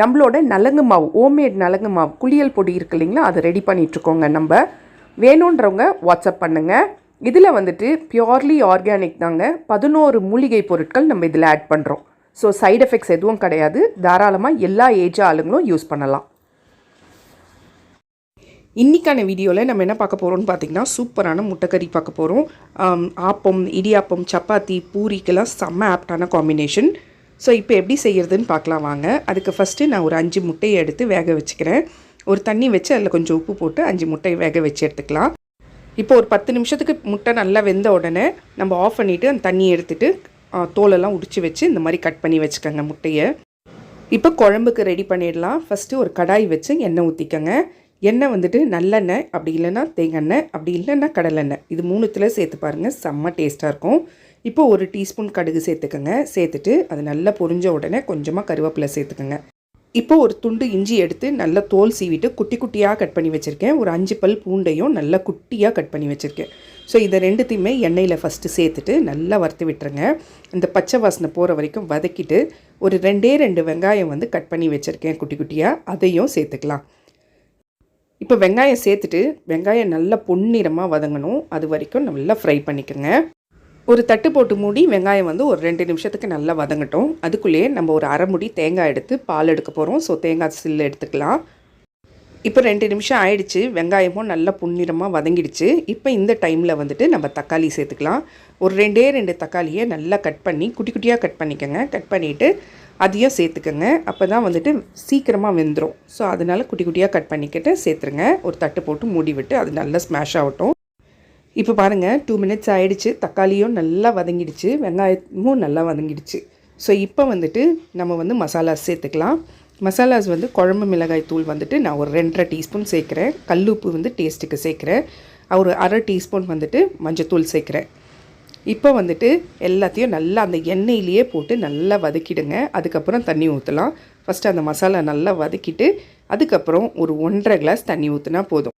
நம்மளோட நலங்கு மாவு ஹோம்மேட் நலங்கு மாவு குளியல் பொடி இருக்கு இல்லைங்களா? அதை ரெடி பண்ணிகிட்ருக்கோங்க நம்ம. வேணுன்றவங்க வாட்ஸ்அப் பண்ணுங்கள் இதில் வந்துட்டு பியோர்லி ஆர்கானிக் தாங்க. பதினோரு மூலிகை பொருட்கள் நம்ம இதில் ஆட் பண்ணுறோம் ஸோ சைடு எஃபெக்ட்ஸ் எதுவும் கிடையாது. தாராளமாக எல்லா ஏஜ் ஆளுங்களும் யூஸ் பண்ணலாம். இன்றைக்கான வீடியோவில் நம்ம என்ன பார்க்க போகிறோம்னு பார்த்தீங்கன்னா சூப்பரான முட்டைக்கறி பார்க்க போகிறோம் ஆப்பம் இடியாப்பம் சப்பாத்தி பூரிக்கெல்லாம் செம்ம ஆப்டான காம்பினேஷன் ஸோ இப்போ எப்படி செய்கிறதுன்னு பார்க்கலாம் வாங்க. அதுக்கு ஃபஸ்ட்டு நான் ஒரு அஞ்சு முட்டையை எடுத்து வேக வச்சுக்கிறேன். ஒரு தண்ணி வச்சு அதில் கொஞ்சம் உப்பு போட்டு அஞ்சு முட்டையை வேக வச்சு எடுத்துக்கலாம். இப்போ ஒரு பத்து நிமிஷத்துக்கு முட்டை நல்லா வெந்த உடனே நம்ம ஆஃப் பண்ணிவிட்டு அந்த தண்ணியை எடுத்துகிட்டு தோலெல்லாம் உடிச்சு வச்சு இந்த மாதிரி கட் பண்ணி வச்சுக்கோங்க முட்டையை. இப்போ குழம்புக்கு ரெடி பண்ணிடலாம். ஃபஸ்ட்டு ஒரு கடாய் வச்சு எண்ணெய் ஊற்றிக்கோங்க எண்ணெய் வந்துட்டு நல்லெண்ணெய் அப்படி இல்லைன்னா தேங்காய் எண்ணெய் அப்படி இல்லைன்னா கடலெண்ணெய். இது மூணுத்தில் சேர்த்து பாருங்கள் செம்ம டேஸ்ட்டாக இருக்கும். இப்போ ஒரு டீஸ்பூன் கடுகு சேர்த்துக்கோங்க. சேர்த்துட்டு அது நல்லா பொரிஞ்ச உடனே கொஞ்சமாக கருவேப்பிலை சேர்த்துக்கோங்க. இப்போ ஒரு துண்டு இஞ்சி எடுத்து நல்லா தோல் சீவிட்டு குட்டி குட்டியாக கட் பண்ணி வச்சுருக்கேன். ஒரு அஞ்சு பல் பூண்டையும் நல்லா குட்டியாக கட் பண்ணி வச்சுருக்கேன். ஸோ இதை ரெண்டுத்தையுமே எண்ணெயில் ஃபஸ்ட்டு சேர்த்துட்டு நல்லா வறுத்து விட்டுருங்க. இந்த பச்சை வாசனை போகிற வரைக்கும் வதக்கிட்டு ஒரு ரெண்டே ரெண்டு வெங்காயம் வந்து கட் பண்ணி வச்சுருக்கேன் குட்டி குட்டியாக அதையும் சேர்த்துக்கலாம். இப்போ வெங்காயம் சேர்த்துட்டு வெங்காயம் நல்லா பொன்னிறமாக வதங்கணும். அது வரைக்கும் நல்லா ஃப்ரை பண்ணிக்கோங்க. ஒரு தட்டு போட்டு மூடி வெங்காயம் வந்து ஒரு ரெண்டு நிமிஷத்துக்கு நல்லா வதங்கட்டும். அதுக்குள்ளேயே நம்ம ஒரு அரை முடி தேங்காய் எடுத்து பால் எடுக்க போகிறோம் ஸோ தேங்காய் சில்லு எடுத்துக்கலாம். இப்போ ரெண்டு நிமிஷம் ஆயிடுச்சு. வெங்காயமும் நல்லா புன்னிறமாக வதங்கிடுச்சு. இப்போ இந்த டைமில் வந்துட்டு நம்ம தக்காளி சேர்த்துக்கலாம். ஒரு ரெண்டே ரெண்டு தக்காளியை நல்லா கட் பண்ணி குட்டி குட்டியாக கட் பண்ணிக்கோங்க. கட் பண்ணிவிட்டு அதையும் சேர்த்துக்கோங்க. அப்போ தான் வந்துட்டு சீக்கிரமாக வெந்துடும் ஸோ அதனால் குட்டி குட்டியாக கட் பண்ணிக்கிட்டு சேர்த்துருங்க. ஒரு தட்டு போட்டு மூடி விட்டு அது நல்லா ஸ்மாஷ் ஆகட்டும். இப்போ பாருங்கள் டூ மினிட்ஸ் ஆகிடுச்சு தக்காளியும் நல்லா வதங்கிடுச்சு. வெங்காயமும் நல்லா வதங்கிடுச்சு. ஸோ இப்போ வந்துட்டு நம்ம வந்து மசாலாஸ் சேர்த்துக்கலாம். மசாலாஸ் வந்து குழம்பு மிளகாய் தூள் வந்துட்டு நான் ஒரு ரெண்டரை டீஸ்பூன் சேர்க்குறேன். கல்லுப்பு வந்து டேஸ்ட்டுக்கு சேர்க்குறேன். ஒரு அரை டீஸ்பூன் வந்துட்டு மஞ்சத்தூள் சேர்க்குறேன். இப்போ வந்துட்டு எல்லாத்தையும் நல்லா அந்த எண்ணெயிலேயே போட்டு நல்லா வதக்கிடுங்க. அதுக்கப்புறம் தண்ணி ஊற்றலாம் ஃபஸ்ட்டு அந்த மசாலா நல்லா வதக்கிட்டு அதுக்கப்புறம் ஒரு ஒன்றரை கிளாஸ் தண்ணி ஊற்றினா போதும்.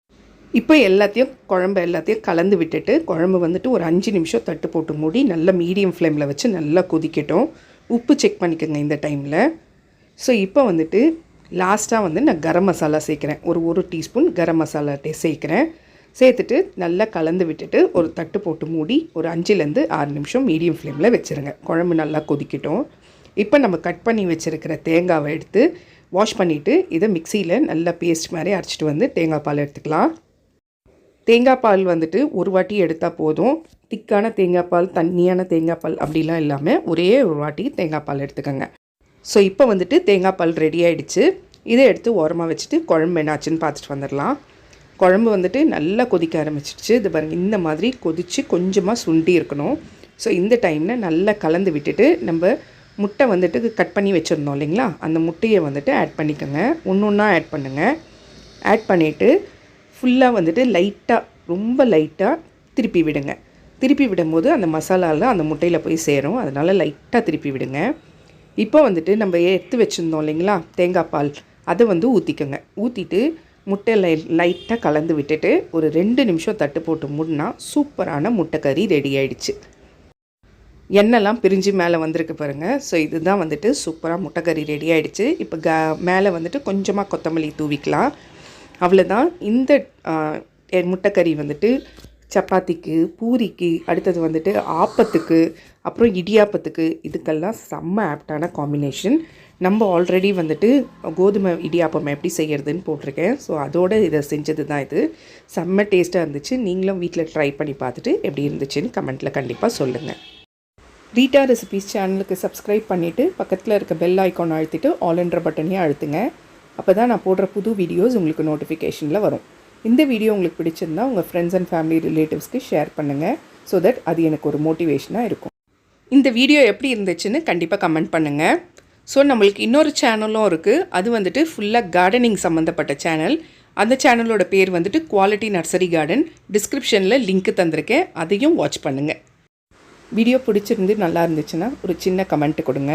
இப்போ எல்லாத்தையும் குழம்பு எல்லாத்தையும் கலந்து விட்டுட்டு குழம்பு வந்துட்டு ஒரு அஞ்சு நிமிஷம் தட்டு போட்டு மூடி நல்லா மீடியம் ஃப்ளேமில் வச்சு நல்லா கொதிக்கட்டும். உப்பு செக் பண்ணிக்கோங்க இந்த டைமில் ஸோ இப்போ வந்துட்டு லாஸ்ட்டாக வந்து நான் கரம் மசாலா சேர்க்குறேன். ஒரு ஒரு டீஸ்பூன் கரம் மசாலா டே சேர்க்குறேன். சேர்த்துட்டு நல்லா கலந்து விட்டுட்டு ஒரு தட்டு போட்டு மூடி ஒரு அஞ்சுலேருந்து ஆறு நிமிஷம் மீடியம் ஃப்ளேமில் வச்சுருங்க. குழம்பு நல்லா கொதிக்கட்டும். இப்போ நம்ம கட் பண்ணி வச்சுருக்கிற தேங்காவை எடுத்து வாஷ் பண்ணிவிட்டு இதை மிக்சியில் நல்லா பேஸ்ட் மாதிரி அரைச்சிட்டு வந்து தேங்காய் பால் எடுத்துக்கலாம். தேங்காய் பால் வந்துட்டு ஒரு வாட்டி எடுத்தால் போதும். திக்கான தேங்காய் பால் தண்ணியான தேங்காய் பால் அப்படிலாம் இல்லாமல் ஒரே ஒரு வாட்டி தேங்காய் பால் எடுத்துக்கோங்க. ஸோ இப்போ வந்துட்டு தேங்காய் பால் ரெடி ஆகிடுச்சு இதை எடுத்து ஓரமாக வச்சுட்டு குழம்பு என்னாச்சுன்னு பார்த்துட்டு வந்துடலாம். குழம்பு வந்துட்டு நல்லா கொதிக்க ஆரம்பிச்சிடுச்சு. இது பாருங்கள் இந்த மாதிரி கொதித்து கொஞ்சமாக சுண்டி இருக்கணும். ஸோ இந்த டைமில் நல்லா கலந்து விட்டுட்டு நம்ம முட்டை வந்துட்டு கட் பண்ணி வச்சுருந்தோம் இல்லைங்களா? அந்த முட்டையை வந்துட்டு ஆட் பண்ணிக்கோங்க. ஒன்று ஒன்றா ஆட் பண்ணுங்கள் ஆட் பண்ணிவிட்டு ஃபுல்லாக வந்துட்டு லைட்டாக ரொம்ப லைட்டாக திருப்பி விடுங்க. திருப்பி விடும்போது அந்த மசாலாலாம் அந்த முட்டையில் போய் சேரும். அதனால் லைட்டாக திருப்பி விடுங்க. இப்போ வந்துட்டு நம்ம எடுத்து வச்சுருந்தோம் இல்லைங்களா தேங்காய் பால் அதை வந்து ஊற்றிக்கோங்க ஊற்றிட்டு முட்டையில் லைட்டாக கலந்து விட்டுட்டு ஒரு ரெண்டு நிமிஷம் தட்டு போட்டு மூடினா சூப்பரான முட்டைக்கறி ரெடி ஆகிடுச்சு எண்ணெய்லாம் பிரிஞ்சு மேலே வந்திருக்கு பாருங்கள் ஸோ இதுதான் வந்துட்டு சூப்பராக முட்டைக்கறி ரெடி ஆகிடுச்சு இப்போ க மேலே வந்துட்டு கொஞ்சமாக கொத்தமல்லி தூவிக்கலாம். அவ்வளோதான் இந்த முட்டைக்கறி வந்துட்டு சப்பாத்திக்கு பூரிக்கு அடுத்தது வந்துட்டு ஆப்பத்துக்கு அப்புறம் இடியாப்பத்துக்கு இதுக்கெல்லாம் செம்ம ஆப்டான காம்பினேஷன் நம்ம ஆல்ரெடி வந்துட்டு கோதுமை இடியாப்பம் எப்படி செய்கிறதுன்னு போட்டிருக்கேன். ஸோ அதோடு இதை செஞ்சது தான் இது. செம்ம டேஸ்ட்டாக இருந்துச்சு. நீங்களும் வீட்டில் ட்ரை பண்ணி பார்த்துட்டு எப்படி இருந்துச்சுன்னு கமெண்ட்டில் கண்டிப்பாக சொல்லுங்கள் ரீட்டா ரெசிபிஸ் சேனலுக்கு சப்ஸ்கிரைப் பண்ணிவிட்டு பக்கத்தில் இருக்க பெல் ஐக்கான் அழுத்திட்டு ஆல் என்ற பட்டனையும் அழுத்துங்க. அப்போ தான் நான் போடுற புது வீடியோஸ் உங்களுக்கு நோட்டிஃபிகேஷனில் வரும். இந்த வீடியோ உங்களுக்கு பிடிச்சிருந்தா உங்கள் ஃப்ரெண்ட்ஸ் அண்ட் ஃபேமிலி ரிலேட்டிவ்ஸ்க்கு ஷேர் பண்ணுங்கள் ஸோ தட் அது எனக்கு ஒரு மோட்டிவேஷனாக இருக்கும். இந்த வீடியோ எப்படி இருந்துச்சுன்னு கண்டிப்பாக கமெண்ட் பண்ணுங்கள் ஸோ நம்மளுக்கு இன்னொரு சேனலும் இருக்குது அது வந்துட்டு ஃபுல்லாக கார்டனிங் சம்மந்தப்பட்ட சேனல் அந்த சேனலோட பேர் வந்துட்டு குவாலிட்டி நர்சரி கார்டன் டிஸ்கிரிப்ஷனில் லிங்க் தந்திருக்கேன். அதையும் வாட்ச் பண்ணுங்கள் வீடியோ பிடிச்சிருந்து நல்லா இருந்துச்சுன்னா ஒரு சின்ன கமெண்ட் கொடுங்க.